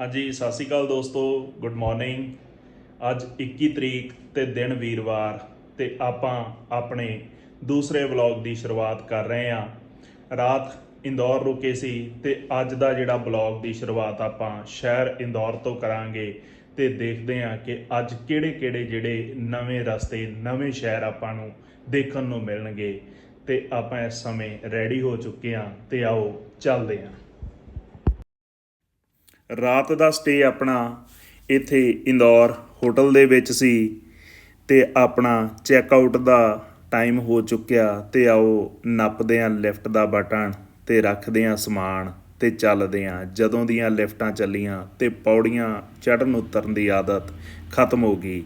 ਹਾਂਜੀ, ਸਤਿ ਸ਼੍ਰੀ ਅਕਾਲ ਦੋਸਤੋ ਗੁੱਡ ਮਾਰਨਿੰਗ ਅੱਜ 21 ਤਰੀਕ ਤੇ ਦਿਨ ਵੀਰਵਾਰ ਤੇ ਆਪਾਂ ਆਪਣੇ ਦੂਸਰੇ ਵਲੌਗ ਦੀ ਸ਼ੁਰੂਆਤ ਕਰ ਰਹੇ ਹਾਂ। ਰਾਤ ਇੰਦੌਰ ਰੁਕੇ ਸੀ ਤੇ ਅੱਜ ਦਾ ਜਿਹੜਾ ਵਲੌਗ ਦੀ ਸ਼ੁਰੂਆਤ ਆਪਾਂ ਸ਼ਹਿਰ ਇੰਦੌਰ ਤੋਂ ਕਰਾਂਗੇ ਤੇ ਦੇਖਦੇ ਹਾਂ ਕਿ ਅੱਜ ਕਿਹੜੇ-ਕਿਹੜੇ ਜਿਹੜੇ ਨਵੇਂ ਰਸਤੇ, ਨਵੇਂ ਸ਼ਹਿਰ ਆਪਾਂ ਨੂੰ ਦੇਖਣ ਨੂੰ ਮਿਲਣਗੇ। ਤੇ ਆਪਾਂ ਇਸ ਸਮੇਂ ਰੈਡੀ ਹੋ ਚੁੱਕੇ ਹਾਂ ਤੇ ਆਓ ਚੱਲਦੇ ਹਾਂ। ਰਾਤ ਦਾ ਸਟੇ ਆਪਣਾ ਇੱਥੇ ਇੰਦੌਰ ਹੋਟਲ ਦੇ ਵਿੱਚ ਸੀ ਤੇ ਆਪਣਾ ਚੈੱਕ ਆਊਟ ਦਾ ਟਾਈਮ ਹੋ ਚੁੱਕਿਆ ਤੇ ਆਓ ਨੱਪਦੇ ਆਂ ਲਿਫਟ ਦਾ ਬਟਨ ਤੇ ਰੱਖਦੇ ਆਂ ਸਮਾਨ ਤੇ ਚੱਲਦੇ ਆਂ ਜਦੋਂ ਦੀਆਂ ਲਿਫਟਾਂ ਚੱਲੀਆਂ ਤੇ ਪੌੜੀਆਂ ਚੜ੍ਹਨ ਉਤਰਨ ਦੀ ਆਦਤ ਖਤਮ ਹੋ ਗਈ।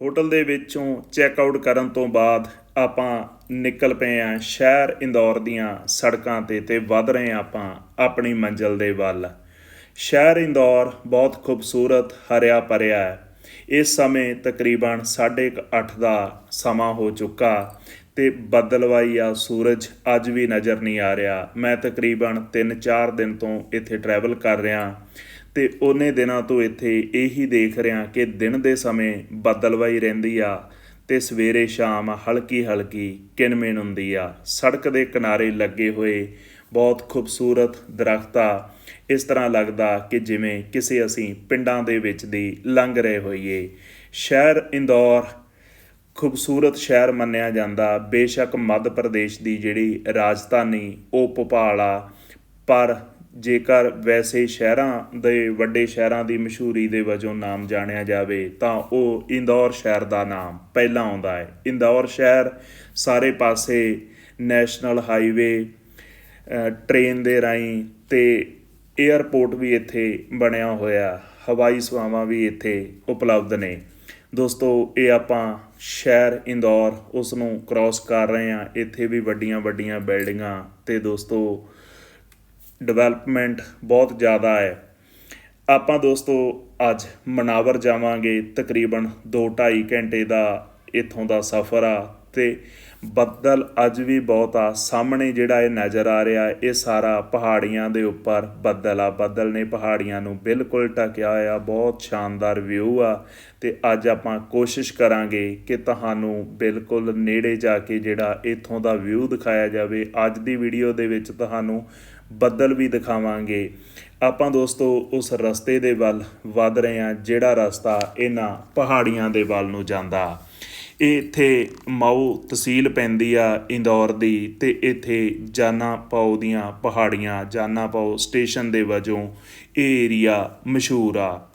ਹੋਟਲ ਦੇ ਵਿੱਚੋਂ ਚੈੱਕ ਆਊਟ ਕਰਨ ਤੋਂ ਬਾਅਦ ਆਪਾਂ ਨਿਕਲ ਪਏ ਆਂ ਸ਼ਹਿਰ ਇੰਦੌਰ ਦੀਆਂ ਸੜਕਾਂ ਤੇ ਤੇ ਵੱਧ ਰਹੇ ਆਂ ਆਪਾਂ ਆਪਣੀ ਮੰਜ਼ਿਲ ਦੇ ਵੱਲ। ਸ਼ਹਿਰ ਇੰਦੌਰ ਬਹੁਤ ਖੂਬਸੂਰਤ ਹਰਿਆ ਭਰਿਆ ਹੈ। ਇਸ ਸਮੇਂ ਤਕਰੀਬਨ 8:30 ਦਾ ਸਮਾਂ ਹੋ ਚੁੱਕਾ ਤੇ ਬੱਦਲਵਾਈ ਆ ਸੂਰਜ ਅੱਜ ਵੀ ਨਜ਼ਰ ਨਹੀਂ ਆ ਰਿਹਾ। ਮੈਂ ਤਕਰੀਬਨ 3-4 ਦਿਨ ਤੋਂ ਇੱਥੇ ਟਰੈਵਲ ਕਰ ਰਿਹਾ ਤੇ ਉਹਨੇ ਦਿਨਾਂ ਤੋਂ ਇੱਥੇ ਇਹੀ ਦੇਖ ਰਿਹਾ ਕਿ ਦਿਨ ਦੇ ਸਮੇਂ ਬੱਦਲਵਾਈ ਰਹਿੰਦੀ ਆ ਤੇ ਸਵੇਰੇ ਸ਼ਾਮ ਹਲਕੀ ਹਲਕੀ ਕਿਨਮਿਨ ਹੁੰਦੀ ਆ। ਸੜਕ ਦੇ ਕਿਨਾਰੇ ਲੱਗੇ ਹੋਏ ਬਹੁਤ ਖੂਬਸੂਰਤ ਦਰਖਤ ਆ ਇਸ ਤਰ੍ਹਾਂ ਲੱਗਦਾ ਕਿ ਜਿਵੇਂ ਕਿਸੇ ਅਸੀਂ ਪਿੰਡਾਂ ਦੇ ਵਿੱਚ ਦੀ ਲੰਘ ਰਹੇ ਹੋਈਏ। ਸ਼ਹਿਰ ਇੰਦੌਰ ਖੂਬਸੂਰਤ ਸ਼ਹਿਰ ਮੰਨਿਆ ਜਾਂਦਾ। ਬੇਸ਼ੱਕ ਮੱਧ ਪ੍ਰਦੇਸ਼ ਦੀ ਜਿਹੜੀ ਰਾਜਧਾਨੀ ਉਹ ਭੋਪਾਲ। ਆ ਪਰ ਜੇਕਰ ਵੈਸੇ ਸ਼ਹਿਰਾਂ ਦੇ ਵੱਡੇ ਸ਼ਹਿਰਾਂ ਦੀ ਮਸ਼ਹੂਰੀ ਦੇ ਵਜੋਂ ਨਾਮ ਜਾਣਿਆ ਜਾਵੇ ਤਾਂ ਉਹ ਇੰਦੌਰ ਸ਼ਹਿਰ ਦਾ ਨਾਮ ਪਹਿਲਾਂ ਆਉਂਦਾ ਹੈ। ਇੰਦੌਰ ਸ਼ਹਿਰ ਸਾਰੇ ਪਾਸੇ ਨੈਸ਼ਨਲ ਹਾਈਵੇ ਅ, ਟ੍ਰੇਨ ਦੇ ਰਾਹੀਂ ਤੇ 에ਅਰਪੋਰਟ ਵੀ ਇੱਥੇ ਬਣਿਆ ਹੋਇਆ, ਹਵਾਈ ਸੇਵਾਵਾਂ ਵੀ ਇੱਥੇ ਉਪਲਬਧ ਨੇ। ਦੋਸਤੋ, ਇਹ ਆਪਾਂ ਸ਼ਹਿਰ ਇੰਦੌਰ ਉਸ ਨੂੰ ਕ੍ਰਾਸ ਕਰ ਰਹੇ ਹਾਂ। ਇੱਥੇ ਵੀ ਵੱਡੀਆਂ ਵੱਡੀਆਂ ਬਿਲਡਿੰਗਾਂ ਤੇ ਦੋਸਤੋ ਡਿਵੈਲਪਮੈਂਟ ਬਹੁਤ ਜ਼ਿਆਦਾ ਹੈ। ਆਪਾਂ ਦੋਸਤੋ, ਅੱਜ ਮਨਾਵਰ ਜਾਵਾਂਗੇ। ਤਕਰੀਬਨ 2.5 ਘੰਟੇ ਦਾ ਇੱਥੋਂ ਦਾ ਸਫ਼ਰ ਆ। ਤੇ ਬੱਦਲ ਅੱਜ ਵੀ ਬਹੁਤ ਆ। ਸਾਹਮਣੇ ਜਿਹੜਾ ਇਹ ਨਜ਼ਰ ਆ ਰਿਹਾ, ਇਹ ਸਾਰਾ ਪਹਾੜੀਆਂ ਦੇ ਉੱਪਰ ਬੱਦਲ ਆ। ਬੱਦਲ ਨੇ ਪਹਾੜੀਆਂ ਨੂੰ ਬਿਲਕੁਲ ਢਕਿਆ ਹੋਇਆ, ਬਹੁਤ ਸ਼ਾਨਦਾਰ ਵਿਊ ਆ। ਤੇ ਅੱਜ ਆਪਾਂ ਕੋਸ਼ਿਸ਼ ਕਰਾਂਗੇ ਕਿ ਤੁਹਾਨੂੰ ਬਿਲਕੁਲ ਨੇੜੇ ਜਾ ਕੇ ਜਿਹੜਾ ਇੱਥੋਂ ਦਾ ਵਿਊ ਦਿਖਾਇਆ ਜਾਵੇ। ਅੱਜ ਦੀ ਵੀਡੀਓ ਦੇ ਵਿੱਚ ਤੁਹਾਨੂੰ ਬੱਦਲ ਵੀ ਦਿਖਾਵਾਂਗੇ। ਆਪਾਂ ਦੋਸਤੋ, ਉਸ ਰਸਤੇ ਦੇ ਵੱਲ ਵੱਧ ਰਹੇ ਹਾਂ, ਜਿਹੜਾ ਰਸਤਾ ਇਹਨਾਂ ਪਹਾੜੀਆਂ ਦੇ ਵੱਲ ਨੂੰ ਜਾਂਦਾ। ਇੱਥੇ ਮਾਊ ਤਹਿਸੀਲ ਪੈਂਦੀ ਆ ਇੰਦੌਰ ਦੀ ਤੇ ਇੱਥੇ ਜਾਨਾ ਪਾਓ ਦੀਆਂ ਪਹਾੜੀਆਂ, ਜਾਨਾ ਪਾਓ ਸਟੇਸ਼ਨ ਦੇ ਵਜੋਂ ਇਹ ਏਰੀਆ ਮਸ਼ਹੂਰ ਆ।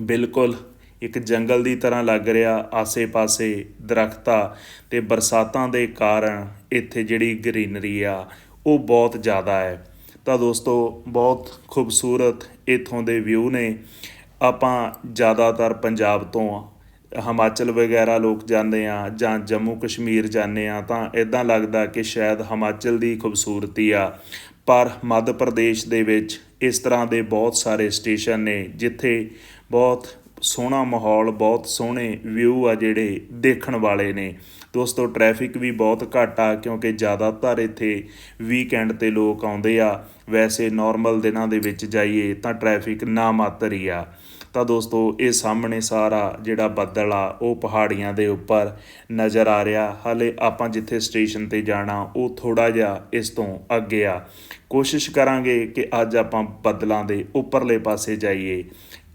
ਬਿਲਕੁਲ ਇੱਕ ਜੰਗਲ ਦੀ ਤਰ੍ਹਾਂ ਲੱਗ ਰਿਹਾ ਆਸੇ-ਪਾਸੇ ਦਰਖਤਾਂ ਤੇ ਬਰਸਾਤਾਂ ਦੇ ਕਾਰਨ ਇੱਥੇ ਜਿਹੜੀ ਗ੍ਰੀਨਰੀ ਆ ਉਹ ਬਹੁਤ ਜ਼ਿਆਦਾ ਹੈ। ਤਾਂ ਦੋਸਤੋ, ਬਹੁਤ ਖੂਬਸੂਰਤ ਇਥੋਂ ਦੇ ਵਿਊ ਨੇ। ਆਪਾਂ ਜ਼ਿਆਦਾਤਰ ਪੰਜਾਬ ਤੋਂ ਹਿਮਾਚਲ ਵਗੈਰਾ ਲੋਕ ਜਾਂਦੇ ਆ ਜਾਂ ਜੰਮੂ ਕਸ਼ਮੀਰ ਜਾਂਦੇ ਆ ਤਾਂ ਇਦਾਂ ਲੱਗਦਾ ਕਿ ਸ਼ਾਇਦ ਹਿਮਾਚਲ ਦੀ ਖੂਬਸੂਰਤੀ ਆ। ਪਰ ਮੱਧ ਪ੍ਰਦੇਸ਼ ਦੇ ਵਿੱਚ ਇਸ ਤਰ੍ਹਾਂ ਦੇ ਬਹੁਤ ਸਾਰੇ ਸਟੇਸ਼ਨ ਨੇ ਜਿੱਥੇ ਬਹੁਤ ਸੋਹਣਾ ਮਾਹੌਲ, ਬਹੁਤ ਸੋਹਣੇ ਵਿਊ ਆ ਜਿਹੜੇ ਦੇਖਣ ਵਾਲੇ ਨੇ। ਦੋਸਤੋ ਟ੍ਰੈਫਿਕ ਵੀ ਬਹੁਤ ਘੱਟ ਆ ਕਿਉਂਕਿ ਜ਼ਿਆਦਾਤਰ ਇੱਥੇ ਵੀਕਐਂਡ ਤੇ ਲੋਕ ਆਉਂਦੇ ਆ। ਵੈਸੇ ਨਾਰਮਲ ਦਿਨਾਂ ਦੇ ਵਿੱਚ ਜਾਈਏ ਤਾਂ ਟ੍ਰੈਫਿਕ ਨਾ ਮਾਤਰ ਹੀ ਆ। ਤਾਂ ਦੋਸਤੋ, ਇਹ ਸਾਹਮਣੇ ਸਾਰਾ ਜਿਹੜਾ ਬੱਦਲ ਆ, ਉਹ ਪਹਾੜੀਆਂ ਦੇ ਉੱਪਰ ਨਜ਼ਰ ਆ ਰਿਹਾ। ਹਾਲੇ ਆਪਾਂ ਜਿੱਥੇ ਸਟੇਸ਼ਨ ਤੇ ਜਾਣਾ, ਉਹ ਥੋੜਾ ਜਿਹਾ ਇਸ ਤੋਂ ਅੱਗੇ ਆ। ਕੋਸ਼ਿਸ਼ ਕਰਾਂਗੇ ਕਿ ਅੱਜ ਆਪਾਂ ਬੱਦਲਾਂ ਦੇ ਉੱਪਰਲੇ ਪਾਸੇ ਜਾਈਏ।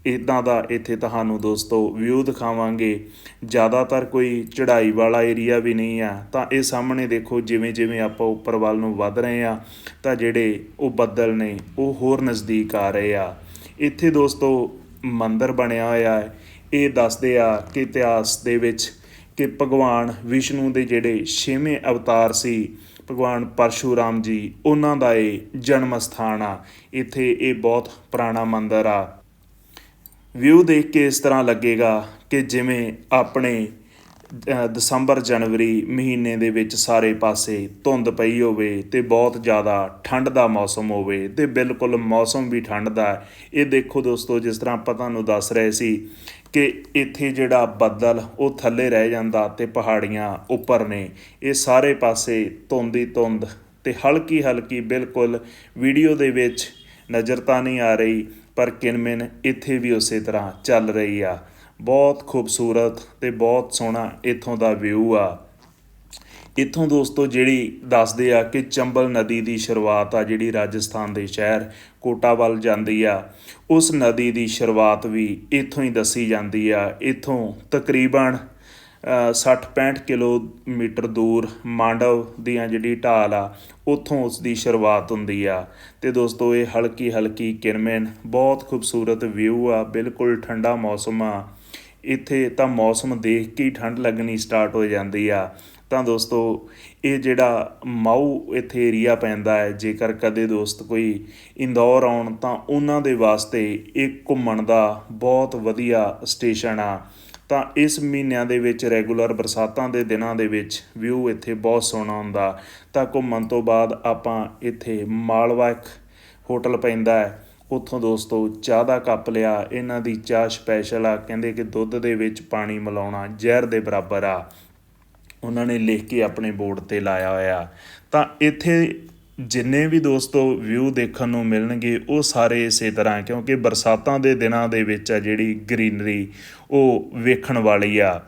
ਇਦਾਂ ਦਾ ਇੱਥੇ ਤੁਹਾਨੂੰ ਦੋਸਤੋ ਵਿਊ ਦਿਖਾਵਾਂਗੇ। ਜ਼ਿਆਦਾਤਰ ਕੋਈ ਚੜ੍ਹਾਈ ਵਾਲਾ ਏਰੀਆ ਵੀ ਨਹੀਂ ਆ। ਤਾਂ ਇਹ ਸਾਹਮਣੇ ਦੇਖੋ ਜਿਵੇਂ ਜਿਵੇਂ ਆਪਾਂ ਉੱਪਰ ਵੱਲ ਨੂੰ ਵੱਧ ਰਹੇ ਆ, ਤਾਂ ਜਿਹੜੇ ਉਹ ਬੱਦਲ ਨੇ, ਉਹ ਹੋਰ ਨਜ਼ਦੀਕ ਆ ਰਹੇ ਆ। ਇੱਥੇ ਦੋਸਤੋ ਮੰਦਿਰ ਬਣਿਆ ਹੋਇਆ ਹੈ। ਇਹ ਦੱਸਦੇ ਆ ਕਿ ਇਤਿਹਾਸ ਦੇ ਵਿੱਚ ਕਿ ਭਗਵਾਨ ਵਿਸ਼ਨੂੰ ਦੇ ਜਿਹੜੇ ਛੇਵੇਂ ਅਵਤਾਰ ਸੀ, ਭਗਵਾਨ ਪਰਸ਼ੂਰਾਮ ਜੀ, ਉਹਨਾਂ ਦਾ ਇਹ ਜਨਮ ਸਥਾਨ ਆ। ਇੱਥੇ ਇਹ ਬਹੁਤ ਪੁਰਾਣਾ ਮੰਦਿਰ ਆ। ਵਿਊ ਦੇਖ ਕੇ ਇਸ ਤਰ੍ਹਾਂ ਲੱਗੇਗਾ ਕਿ ਜਿਵੇਂ ਆਪਣੇ ਦਸੰਬਰ ਜਨਵਰੀ ਮਹੀਨੇ ਦੇ ਵਿੱਚ ਸਾਰੇ ਪਾਸੇ ਧੁੰਦ ਪਈ ਹੋਵੇ ਤੇ ਬਹੁਤ ਜ਼ਿਆਦਾ ਠੰਡ ਦਾ ਮੌਸਮ ਹੋਵੇ ਤੇ ਬਿਲਕੁਲ ਮੌਸਮ ਵੀ ਠੰਡ ਦਾ ਇਹ ਦੇਖੋ ਦੋਸਤੋ, ਜਿਸ ਤਰ੍ਹਾਂ ਆਪਾਂ ਤੁਹਾਨੂੰ ਦੱਸ ਰਹੇ ਸੀ ਕਿ ਇੱਥੇ ਜਿਹੜਾ ਬੱਦਲ, ਉਹ ਥੱਲੇ ਰਹਿ ਜਾਂਦਾ ਤੇ ਪਹਾੜੀਆਂ ਉੱਪਰ ਨੇ। ਇਹ ਸਾਰੇ ਪਾਸੇ ਧੁੰਦ ਹੀ ਧੁੰਦ ਤੇ ਹਲਕੀ ਹਲਕੀ ਬਿਲਕੁਲ ਵੀਡੀਓ ਦੇ ਵਿੱਚ ਨਜ਼ਰ ਤਾਂ ਨਹੀਂ ਆ ਰਹੀ, ਪਰ ਕਿਨਮਿਨ ਇੱਥੇ ਵੀ ਉਸੇ ਤਰ੍ਹਾਂ ਚੱਲ ਰਹੀ ਆ। ਬਹੁਤ ਖੂਬਸੂਰਤ ਤੇ ਬਹੁਤ ਸੋਹਣਾ ਇੱਥੋਂ ਦਾ ਵਿਊ ਆ। ਇੱਥੋਂ ਦੋਸਤੋ, ਜਿਹੜੀ ਦੱਸਦੇ ਆ ਕਿ ਚੰਬਲ ਨਦੀ ਦੀ ਸ਼ੁਰੂਆਤ ਆ, ਜਿਹੜੀ ਰਾਜਸਥਾਨ ਦੇ ਸ਼ਹਿਰ ਕੋਟਾ ਵੱਲ ਜਾਂਦੀ ਆ, ਉਸ ਨਦੀ ਦੀ ਸ਼ੁਰੂਆਤ ਵੀ ਇੱਥੋਂ ਹੀ ਦੱਸੀ ਜਾਂਦੀ ਆ। ਇੱਥੋਂ ਤਕਰੀਬਨ 60-65 ਕਿਲੋਮੀਟਰ ਦੂਰ ਮਾਂਡਵ ਦੀਆਂ ਜਿਹੜੀ ਢਾਲ ਆ, ਉੱਥੋਂ ਉਸ ਦੀ ਸ਼ੁਰੂਆਤ ਹੁੰਦੀ ਆ। ਤੇ ਦੋਸਤੋ, ਇਹ ਹਲਕੀ ਹਲਕੀ ਕਿਰਮਨ, ਬਹੁਤ ਖੂਬਸੂਰਤ ਵਿਊ ਆ, ਬਿਲਕੁਲ ਠੰਡਾ ਮੌਸਮ ਆ। ਇੱਥੇ ਤਾਂ ਮੌਸਮ ਦੇਖ ਕੇ ਹੀ ਠੰਡ ਲੱਗਣੀ ਸਟਾਰਟ ਹੋ ਜਾਂਦੀ ਆ। ਤਾਂ ਦੋਸਤੋ, ਇਹ ਜਿਹੜਾ ਮਾਊ ਇੱਥੇ ਏਰੀਆ ਪੈਂਦਾ ਹੈ, ਜੇਕਰ ਕਦੇ ਦੋਸਤ ਕੋਈ ਇੰਦੌਰ ਆਉਣ, ਤਾਂ ਉਹਨਾਂ ਦੇ ਵਾਸਤੇ ਇਹ ਘੁੰਮਣ ਦਾ ਬਹੁਤ ਵਧੀਆ ਸਟੇਸ਼ਨ ਆ। ਤਾਂ ਇਸ ਮਹੀਨਿਆਂ ਦੇ ਵਿੱਚ, ਰੈਗੂਲਰ ਬਰਸਾਤਾਂ ਦੇ ਦਿਨਾਂ ਦੇ ਵਿੱਚ ਵਿਊ ਇੱਥੇ ਬਹੁਤ ਸੋਹਣਾ ਹੁੰਦਾ। ਤਾਂ ਘੁੰਮਣ ਤੋਂ ਬਾਅਦ ਆਪਾਂ ਇੱਥੇ ਮਾਲਵਾ ਇੱਕ ਹੋਟਲ ਪੈਂਦਾ ਹੈ ਉੱਥੋਂ ਦੋਸਤੋ, ਚਾਹ ਦਾ ਕੱਪ ਲਿਆ, ਇਹਨਾਂ ਦੀ ਚਾਹ ਸਪੈਸ਼ਲ ਆ, ਕਹਿੰਦੇ ਕਿ ਦੁੱਧ ਦੇ ਵਿੱਚ ਪਾਣੀ ਮਿਲਾਉਣਾ ਜ਼ਹਿਰ ਦੇ ਬਰਾਬਰ ਆ। ਉਹਨਾਂ ਨੇ ਲਿਖ ਕੇ ਆਪਣੇ ਬੋਰਡ ਤੇ ਲਾਇਆ ਹੋਇਆ। ਤਾਂ ਇੱਥੇ ਜਿੰਨੇ ਵੀ ਦੋਸਤੋ ਵਿਊ ਦੇਖਣ ਨੂੰ ਮਿਲਣਗੇ, ਉਹ ਸਾਰੇ ਇਸੇ ਤਰ੍ਹਾਂ, ਕਿਉਂਕਿ ਬਰਸਾਤਾਂ ਦੇ ਦਿਨਾਂ ਦੇ ਵਿੱਚ ਆ ਜਿਹੜੀ ਗ੍ਰੀਨਰੀ ਉਹ ਵੇਖਣ ਵਾਲੀ ਆ।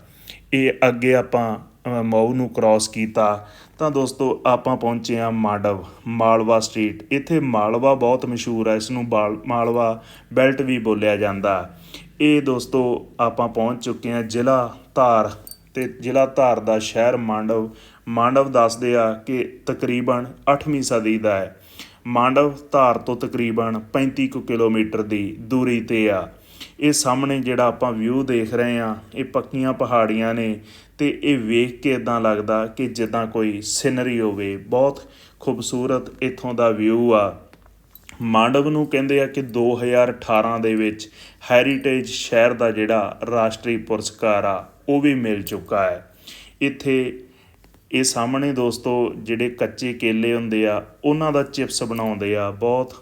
ਇਹ ਅੱਗੇ ਆਪਾਂ ਮਊ ਨੂੰ ਕ੍ਰਾਸ ਕੀਤਾ, ਤਾਂ ਦੋਸਤੋ ਆਪਾਂ ਪਹੁੰਚੇ ਆ ਮਾਡਵ, ਮਾਲਵਾ ਸਟਰੀਟ ਇੱਥੇ ਮਾਲਵਾ ਬਹੁਤ ਮਸ਼ਹੂਰ ਹੈ ਇਸ ਨੂੰ ਬਾਲ- ਮਾਲਵਾ ਬੈਲਟ ਵੀ ਬੋਲਿਆ ਜਾਂਦਾ। ਇਹ ਦੋਸਤੋ ਆਪਾਂ ਪਹੁੰਚ ਚੁੱਕੇ ਆ ਜ਼ਿਲ੍ਹਾ ਧਾਰ ਤੇ ਜ਼ਿਲ੍ਹਾ ਧਾਰ ਦਾ ਸ਼ਹਿਰ ਮਾਂਡਵ। ਮਾਂਡਵ ਦੱਸਦੇ ਆ ਕਿ ਤਕਰੀਬਨ 8ਵੀਂ ਸਦੀ ਦਾ ਹੈ। ਮਾਂਡਵ ਧਾਰ ਤੋਂ ਤਕਰੀਬਨ 35 ਕੁ ਕਿਲੋਮੀਟਰ ਦੀ ਦੂਰੀ ਤੇ ਆ। ਇਹ ਸਾਹਮਣੇ ਜਿਹੜਾ ਆਪਾਂ ਵਿਊ ਦੇਖ ਰਹੇ ਆ ਇਹ ਪੱਕੀਆਂ ਪਹਾੜੀਆਂ ਨੇ ਤੇ ਇਹ ਵੇਖ ਕੇ ਇਦਾਂ ਲੱਗਦਾ ਕਿ ਜਿੱਦਾਂ ਕੋਈ ਸਿਨਰੀ ਹੋਵੇ। ਬਹੁਤ ਖੂਬਸੂਰਤ ਇੱਥੋਂ ਦਾ ਵਿਊ ਆ। ਮਾਂਡਵ ਨੂੰ ਕਹਿੰਦੇ ਆ ਕਿ 2018 ਦੇ ਵਿੱਚ ਹੈਰੀਟੇਜ ਸ਼ਹਿਰ ਦਾ ਜਿਹੜਾ ਰਾਸ਼ਟਰੀ ਪੁਰਸਕਾਰ ਆ, ਉਹ ਵੀ ਮਿਲ ਚੁੱਕਾ ਹੈ। ਇੱਥੇ ਇਹ ਸਾਹਮਣੇ ਦੋਸਤੋ ਜਿਹੜੇ ਕੱਚੇ ਕੇਲੇ ਹੁੰਦੇ ਆ, ਉਹਨਾਂ ਦਾ ਚਿਪਸ ਬਣਾਉਂਦੇ ਆ। ਬਹੁਤ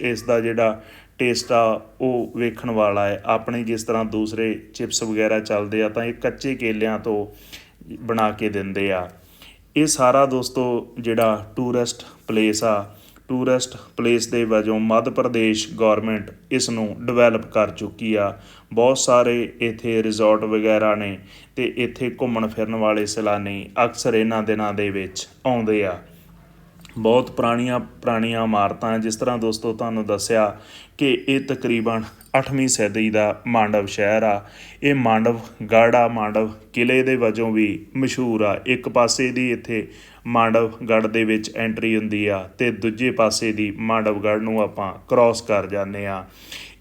ਇਸ ਦਾ ਜਿਹੜਾ ਟੇਸਟ ਆ ਉਹ ਵੇਖਣ ਵਾਲਾ ਹੈ। ਆਪਣੇ ਜਿਸ ਤਰ੍ਹਾਂ ਦੂਸਰੇ ਚਿਪਸ ਵਗੈਰਾ ਚੱਲਦੇ ਆ, ਤਾਂ ਇਹ ਕੱਚੇ ਕੇਲਿਆਂ ਤੋਂ ਬਣਾ ਕੇ ਦਿੰਦੇ ਆ। ਇਹ ਸਾਰਾ ਦੋਸਤੋ ਜਿਹੜਾ ਟੂਰਿਸਟ ਪਲੇਸ ਆ ਟੂਰਿਸਟ ਪਲੇਸ ਦੇ ਵਜੋਂ ਮੱਧ ਪ੍ਰਦੇਸ਼ ਗਵਰਨਮੈਂਟ ਇਸ ਨੂੰ ਡਿਵੈਲਪ ਕਰ ਚੁੱਕੀ ਆ। ਬਹੁਤ ਸਾਰੇ ਇੱਥੇ ਰਿਜ਼ੋਰਟ ਵਗੈਰਾ ਨੇ ਤੇ ਇੱਥੇ ਘੁੰਮਣ ਫਿਰਨ ਵਾਲੇ ਸੈਲਾਨੀ ਅਕਸਰ ਇਹਨਾਂ ਦਿਨਾਂ ਦੇ ਵਿੱਚ ਆਉਂਦੇ ਆ। ਬਹੁਤ ਪੁਰਾਣੀਆਂ ਪੁਰਾਣੀਆਂ ਇਮਾਰਤਾਂ ਜਿਸ ਤਰ੍ਹਾਂ ਦੋਸਤੋ ਤੁਹਾਨੂੰ ਦੱਸਿਆ ਕਿ ਇਹ ਤਕਰੀਬਨ 8ਵੀਂ ਸਦੀ ਦਾ ਮਾਂਡਵ ਸ਼ਹਿਰ ਆ। ਇਹ ਮਾਂਡਵ ਗਾੜਾ ਮਾਂਡਵ ਕਿਲੇ ਦੇ ਵਜੋਂ ਵੀ ਮਸ਼ਹੂਰ ਆ। ਇੱਕ ਪਾਸੇ ਦੀ ਇੱਥੇ ਮਾਂਡਵਗੜ੍ਹ ਦੇ ਵਿੱਚ ਐਂਟਰੀ ਹੁੰਦੀ ਆ ਤੇ ਦੂਜੇ ਪਾਸੇ ਦੀ ਮਾਂਡਵਗੜ੍ਹ ਨੂੰ ਆਪਾਂ ਕ੍ਰਾਸ ਕਰ ਜਾਂਦੇ ਆ।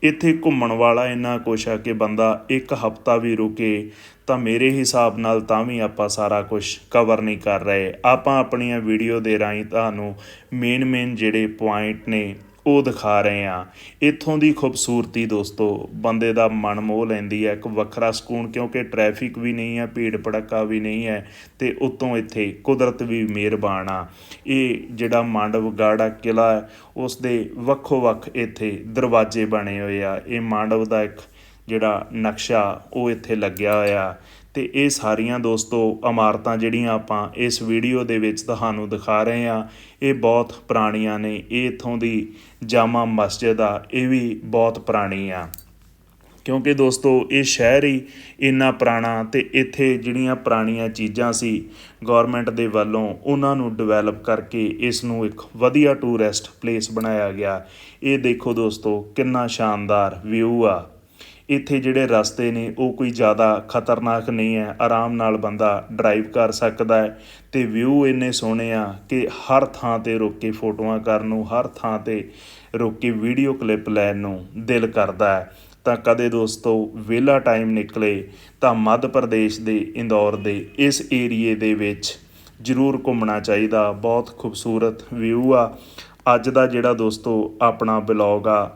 ਇੱਥੇ ਘੁੰਮਣ ਵਾਲਾ ਇੰਨਾ ਕੁਛ ਆ ਕਿ ਬੰਦਾ ਇੱਕ ਹਫਤਾ ਵੀ ਰੁਕੇ ਤਾਂ ਮੇਰੇ ਹਿਸਾਬ ਨਾਲ ਤਾਂ ਵੀ ਆਪਾਂ ਸਾਰਾ ਕੁਝ ਕਵਰ ਨਹੀਂ ਕਰ ਰਹੇ। ਆਪਾਂ ਆਪਣੀਆਂ ਵੀਡੀਓ ਦੇ ਰਾਹੀਂ ਤੁਹਾਨੂੰ ਮੇਨ ਮੇਨ ਜਿਹੜੇ ਪੁਆਇੰਟ ਨੇ ਉਹ ਦਿਖਾ ਰਹੇ ਆ ਇੱਥੋਂ ਦੀ ਖੂਬਸੂਰਤੀ ਦੋਸਤੋ, ਬੰਦੇ ਦਾ ਮਨ ਮੋਹ ਲੈਂਦੀ ਹੈ, ਇੱਕ ਵੱਖਰਾ ਸਕੂਨ, ਕਿਉਂਕਿ ਟ੍ਰੈਫਿਕ ਵੀ ਨਹੀਂ ਹੈ, ਭੀੜ ਭੜੱਕਾ ਵੀ ਨਹੀਂ ਹੈ, ਤੇ ਉਤੋਂ ਇੱਥੇ ਕੁਦਰਤ ਵੀ ਮਿਹਰਬਾਨ ਆ। ਇਹ ਜਿਹੜਾ ਮਾਂਡਵਗੜ੍ਹ ਆ ਕਿਲਾ ਹੈ ਉਸ ਦੇ ਵੱਖੋ ਵੱਖ ਇੱਥੇ ਦਰਵਾਜ਼ੇ ਬਣੇ ਹੋਏ ਆ। ਇਹ ਮਾਂਡਵ ਦਾ ਇੱਕ ਜਿਹੜਾ ਨਕਸ਼ਾ, ਉਹ ਇੱਥੇ ਲੱਗਿਆ ਹੋਇਆ। ਤੇ ਇਹ ਸਾਰੀਆਂ ਦੋਸਤੋ ਇਮਾਰਤਾਂ ਜਿਹੜੀਆਂ ਆਪਾਂ ਇਸ ਵੀਡੀਓ ਦੇ ਵਿੱਚ ਤੁਹਾਨੂੰ ਦਿਖਾ ਰਹੇ ਆ ਇਹ ਬਹੁਤ ਪੁਰਾਣੀਆਂ ਨੇ, ਇਹ ਇਥੋਂ ਦੀ ਜਾਮਾ ਮਸਜਿਦ ਆ, ਇਹ ਵੀ ਬਹੁਤ ਪੁਰਾਣੀ ਆ। ਕਿਉਂਕਿ ਦੋਸਤੋ ਇਹ ਸ਼ਹਿਰ ਹੀ ਇੰਨਾ ਪੁਰਾਣਾ ਤੇ ਇੱਥੇ ਜਿਹੜੀਆਂ ਪੁਰਾਣੀਆਂ ਚੀਜ਼ਾਂ ਸੀ ਗਵਰਨਮੈਂਟ ਦੇ ਵੱਲੋਂ ਉਹਨਾਂ ਨੂੰ ਡਿਵੈਲਪ ਕਰਕੇ ਇਸ ਨੂੰ ਇੱਕ ਵਧੀਆ ਟੂਰਿਸਟ ਪਲੇਸ ਬਣਾਇਆ ਗਿਆ। ਇਹ ਦੇਖੋ ਦੋਸਤੋ ਕਿੰਨਾ ਸ਼ਾਨਦਾਰ ਵਿਊ ਆ। ਇੱਥੇ ਜਿਹੜੇ ਰਸਤੇ ਨੇ, ਉਹ ਕੋਈ ਜ਼ਿਆਦਾ ਖਤਰਨਾਕ ਨਹੀਂ ਹੈ। ਆਰਾਮ ਨਾਲ ਬੰਦਾ ਡਰਾਈਵ ਕਰ ਸਕਦਾ ਹੈ ਤੇ ਵਿਊ ਇੰਨੇ ਸੋਹਣੇ ਆ ਕਿ ਹਰ ਥਾਂ ਤੇ ਰੁਕ ਕੇ ਫੋਟੋਆਂ ਕਰਨ ਨੂੰ, ਹਰ ਥਾਂ ਤੇ ਰੁਕ ਕੇ ਵੀਡੀਓ ਕਲਿੱਪ ਲੈਣ ਨੂੰ ਦਿਲ ਕਰਦਾ ਹੈ। ਤਾਂ ਕਦੇ ਦੋਸਤੋ, ਵਿਹਲਾ ਟਾਈਮ ਨਿਕਲੇ ਤਾਂ ਮੱਧ ਪ੍ਰਦੇਸ਼ ਦੇ ਇੰਦੌਰ ਦੇ ਇਸ ਏਰੀਏ ਦੇ ਵਿੱਚ ਜ਼ਰੂਰ ਘੁੰਮਣਾ ਚਾਹੀਦਾ। ਬਹੁਤ ਖੂਬਸੂਰਤ ਵਿਊ ਆ। ਅੱਜ ਦਾ ਜਿਹੜਾ ਦੋਸਤੋ ਆਪਣਾ ਬਲੌਗ ਆ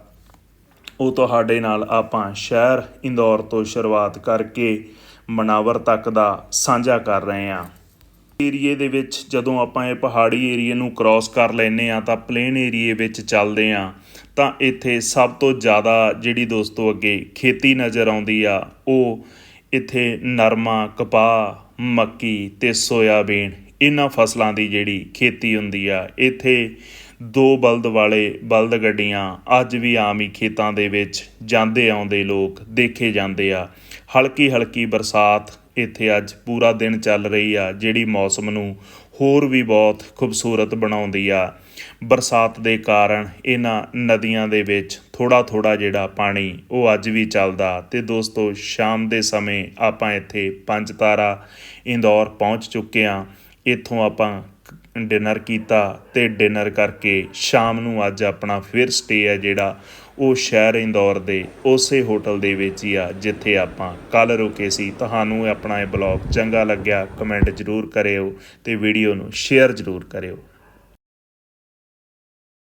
ਉਹ ਤੁਹਾਡੇ ਨਾਲ ਆਪਾਂ ਸ਼ਹਿਰ ਇੰਦੌਰ ਤੋਂ ਸ਼ੁਰੂਆਤ ਕਰਕੇ ਮਨਾਵਰ ਤੱਕ ਦਾ ਸਾਂਝਾ ਕਰ ਰਹੇ ਹਾਂ। ਏਰੀਏ ਦੇ ਵਿੱਚ ਜਦੋਂ ਆਪਾਂ ਇਹ ਪਹਾੜੀ ਏਰੀਏ ਨੂੰ ਕ੍ਰਾਸ ਕਰ ਲੈਨੇ ਆ ਤਾਂ ਪਲੇਨ ਏਰੀਏ ਵਿੱਚ ਚੱਲਦੇ ਆ ਤਾਂ ਇੱਥੇ ਸਭ ਤੋਂ ਜ਼ਿਆਦਾ ਜਿਹੜੀ ਦੋਸਤੋ ਅੱਗੇ ਖੇਤੀ ਨਜ਼ਰ ਆਉਂਦੀ ਆ, ਉਹ ਇੱਥੇ ਨਰਮਾ, ਕਪਾਹ, ਮੱਕੀ ਤੇ ਸੋਇਆਬੀਨ ਇਹਨਾਂ ਫਸਲਾਂ ਦੀ ਜਿਹੜੀ ਖੇਤੀ ਹੁੰਦੀ ਆ, ਇੱਥੇ ਦੋ ਬਲਦ ਵਾਲੇ ਬਲਦ ਗੱਡੀਆਂ ਅੱਜ ਵੀ ਆਮ ਹੀ ਖੇਤਾਂ ਦੇ ਵਿੱਚ ਜਾਂਦੇ ਆਉਂਦੇ ਲੋਕ ਦੇਖੇ ਜਾਂਦੇ ਆ। ਹਲਕੀ ਹਲਕੀ ਬਰਸਾਤ ਇੱਥੇ ਅੱਜ ਪੂਰਾ ਦਿਨ ਚੱਲ ਰਹੀ ਆ, ਜਿਹੜੀ ਮੌਸਮ ਨੂੰ ਹੋਰ ਵੀ ਬਹੁਤ ਖੂਬਸੂਰਤ ਬਣਾਉਂਦੀ ਆ। ਬਰਸਾਤ ਦੇ ਕਾਰਨ ਇਹਨਾਂ ਨਦੀਆਂ ਦੇ ਵਿੱਚ ਥੋੜਾ ਥੋੜਾ ਜਿਹੜਾ ਪਾਣੀ, ਉਹ ਅੱਜ ਵੀ ਚੱਲਦਾ ਤੇ ਦੋਸਤੋ, ਸ਼ਾਮ ਦੇ ਸਮੇਂ ਆਪਾਂ ਇੱਥੇ ਪੰਜ ਤਾਰਾ ਇੰਦੌਰ ਪਹੁੰਚ ਚੁੱਕੇ ਆ ਇੱਥੋਂ ਆਪਾਂ ਡਿਨਰ ਕੀਤਾ ਤੇ ਡਿਨਰ ਕਰਕੇ ਸ਼ਾਮ ਨੂੰ ਅੱਜ ਆਪਣਾ ਫਿਰ ਸਟੇ ਹੈ ਜਿਹੜਾ, ਉਹ ਸ਼ਹਿਰ ਇੰਦੌਰ ਦੇ ਉਸੇ ਹੋਟਲ ਦੇ ਵਿੱਚ ਹੀ ਆ, ਜਿੱਥੇ ਆਪਾਂ ਕੱਲ ਰੁਕੇ ਸੀ। ਤੁਹਾਨੂੰ ਆਪਣਾ ਇਹ ਬਲੌਗ ਚੰਗਾ ਲੱਗਿਆ ਕਮੈਂਟ ਜ਼ਰੂਰ ਕਰਿਓ ਤੇ ਵੀਡੀਓ ਨੂੰ ਸ਼ੇਅਰ ਜ਼ਰੂਰ ਕਰਿਓ।